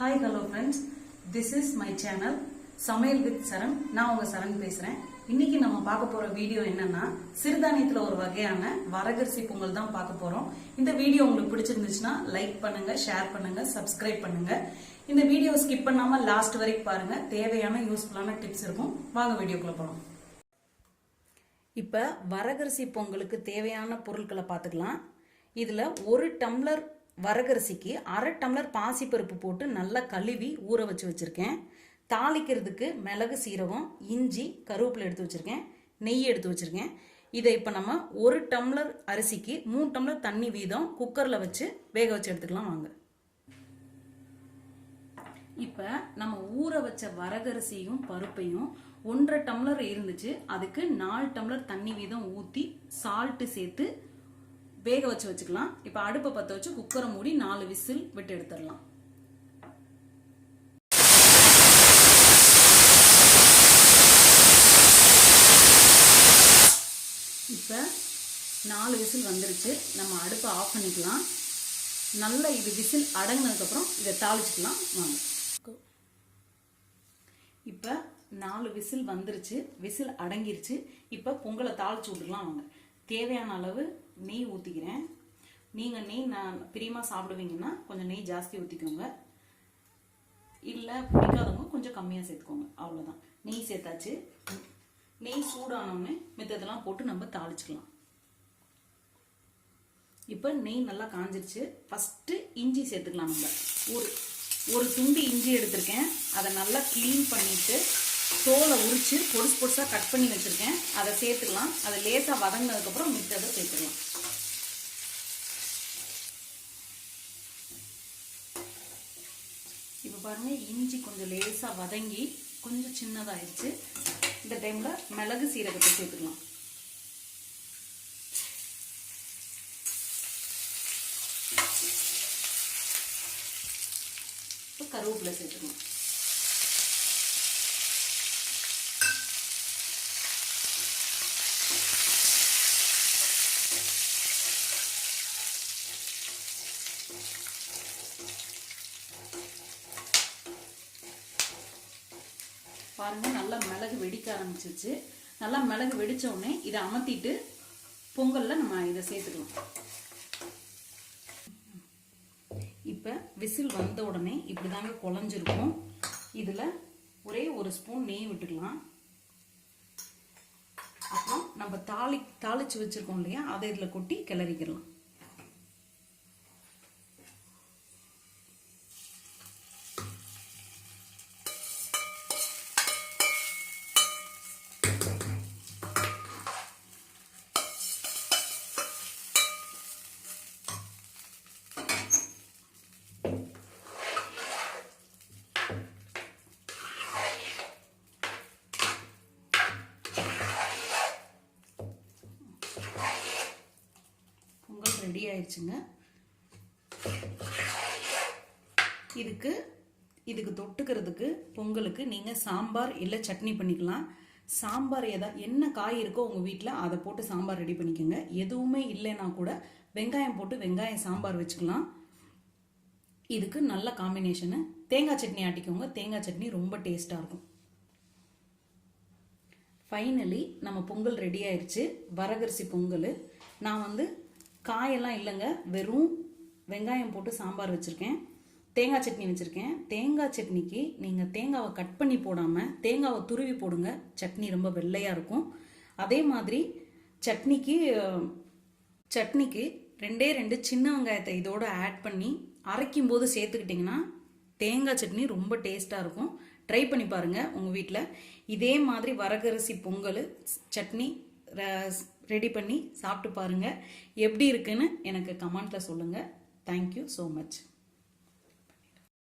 Hi hello friends this is my channel சமையல் with Charan நான் உங்க சரண் பேசுறேன். இன்னைக்கு நம்ம பார்க்க போற வீடியோ என்னன்னா சிறுதானியத்துல ஒரு வகையான வரகரிசி பொங்கல் தான் பார்க்க போறோம். இந்த வீடியோ உங்களுக்கு பிடிச்சிருந்துச்சுன்னா லைக் பண்ணுங்க ஷேர் பண்ணுங்க சப்ஸ்கிரைப் பண்ணுங்க. இந்த வீடியோ ஸ்கிப் பண்ணாம லாஸ்ட் வரைக்கும் பாருங்க. தேவையான யூஸ்ஃபுல்லான டிப்ஸ் இருக்கும். வாங்க வீடியோக்குள்ள போகலாம் இப்போ வரகரிசி பொங்கலுக்கு தேவையான பொருட்களை பார்த்துக்கலாம். இதில் ஒரு டம்ளர் வரகரிசிக்கு அரை டம்ளர் பாசிப்பருப்பு போட்டு நல்லா கழுவி ஊற வச்சு வச்சுருக்கேன். தாளிக்கிறதுக்கு மிளகு சீரகம் இஞ்சி கருவேப்பிலை எடுத்து வச்சுருக்கேன். நெய் எடுத்து வச்சுருக்கேன். இதை இப்போ நம்ம ஒரு டம்ளர் அரிசிக்கு மூணு டம்ளர் தண்ணி வீதம் குக்கரில் வச்சு வேக வச்சு எடுத்துக்கலாம் வாங்க. இப்போ நம்ம ஊற வச்ச வரகரிசியும் பருப்பையும் ஒன்றரை டம்ளர் இருந்துச்சு. அதுக்கு நாலு டம்ளர் தண்ணி வீதம் ஊற்றி சால்ட்டு சேர்த்து வேக வச்சு வச்சுக்கலாம். இப்போ அடுப்பை பற்ற வச்சு குக்கரை மூடி நாலு விசில் விட்டு எடுத்துடலாம். இப்போ நாலு விசில் வந்துருச்சு. நம்ம அடுப்பை ஆஃப் பண்ணிக்கலாம். நல்லா இது விசில் அடங்கினதுக்கப்புறம் இதை தாளிச்சுக்கலாம். வாங்க. இப்போ நாலு விசில் வந்துருச்சு. விசில் அடங்கிருச்சு. இப்போ பொங்கலை தாளிச்சு விட்டுக்கலாம் வாங்க. தேவையான அளவு நெய் ஊற்றிக்கிறேன் நீங்கள் நெய் நான் பிரியமாக சாப்பிடுவீங்கன்னா கொஞ்சம் நெய் ஜாஸ்தி ஊற்றிக்கோங்க இல்லை பிடிக்காதவங்க கொஞ்சம் கம்மியாக சேர்த்துக்கோங்க. அவ்வளோதான் நெய் சேர்த்தாச்சு. நெய் சூடானோடனே மித்ததெல்லாம் போட்டு நம்ம தாளிச்சுக்கலாம். இப்போ நெய் நல்லா காஞ்சிருச்சு. ஃபஸ்ட்டு இஞ்சி சேர்த்துக்கலாம் நம்ம. ஒரு ஒரு துண்டு இஞ்சி எடுத்திருக்கேன். அதை நல்லா க்ளீன் பண்ணிவிட்டு தோலை உரித்து பொடுசு பொடுசாக கட் பண்ணி வச்சுருக்கேன். அதை சேர்த்துக்கலாம். அதை லேசாக வதங்கினதுக்கப்புறம் மித்ததை சேர்த்துக்கலாம். இப்போ பாருங்கள் இஞ்சி கொஞ்சம் லேசாக வதங்கி கொஞ்சம் சின்னதாகிடுச்சு இந்த டைமில் மிளகு சீரகத்தை சேர்த்துக்கலாம். இப்போ கருவேப்பிலை சேர்த்துக்கலாம். பாருங்க நல்லா மிளகு வெடிக்க ஆரம்பிச்சிச்சு நல்லா மிளகு வெடிச்ச உடனே இதை அமர்த்திட்டு பொங்கல்ல நம்ம இதை சேர்த்துக்கலாம். இப்போ விசில் வந்த உடனே இப்படி தாங்க குழஞ்சிருக்கும். இதில் ஒரே ஒரு ஸ்பூன் நெய் விட்டுக்கலாம். அப்புறம் நம்ம தாளி தாளிச்சு வச்சிருக்கோம் இல்லையா அதை இதில் கொட்டி கிளறிக்கலாம் பொங்கல் ரெடி ஆயிடுச்சுங்க. இதுக்கு இதுக்கு தொட்டுக்கிறதுக்கு பொங்கலுக்கு நீங்கள் சாம்பார் இல்லை சட்னி பண்ணிக்கலாம். சாம்பார் எதா என்ன காய் இருக்கோ உங்கள் வீட்டில் அதை போட்டு சாம்பார் ரெடி பண்ணிக்கோங்க. எதுவுமே இல்லைன்னா கூட வெங்காயம் போட்டு வெங்காயம் சாம்பார் வச்சுக்கலாம். இதுக்கு நல்ல காம்பினேஷனு தேங்காய் சட்னி ஆட்டிக்கோங்க. தேங்காய் சட்னி ரொம்ப டேஸ்ட்டாக இருக்கும். ஃபைனலி நம்ம பொங்கல் ரெடி ஆயிடுச்சு. வரகரிசி பொங்கல். நான் வந்து காயெல்லாம் இல்லைங்க. வெறும் வெங்காயம் போட்டு சாம்பார் வச்சுருக்கேன். தேங்காய் சட்னி வச்சுருக்கேன். தேங்காய் சட்னிக்கு நீங்கள் தேங்காவை கட் பண்ணி போடாமல் தேங்காவை துருவி போடுங்க. சட்னி ரொம்ப வெள்ளையாக இருக்கும். அதே மாதிரி சட்னிக்கு சட்னிக்கு ரெண்டே ரெண்டு சின்ன வெங்காயத்தை இதோட ஆட் பண்ணி அரைக்கும் போது சேர்த்துக்கிட்டிங்கன்னா தேங்காய் சட்னி ரொம்ப டேஸ்ட்டாக இருக்கும். ட்ரை பண்ணி பாருங்கள் உங்கள் வீட்டில் இதே மாதிரி வரகரிசி பொங்கல் சட்னி ரெடி பண்ணி சாப்பிட்டு பாருங்கள் எப்படி இருக்குன்னு எனக்கு கமெண்ட்டில் சொல்லுங்கள் தேங்க்யூ ஸோ மச்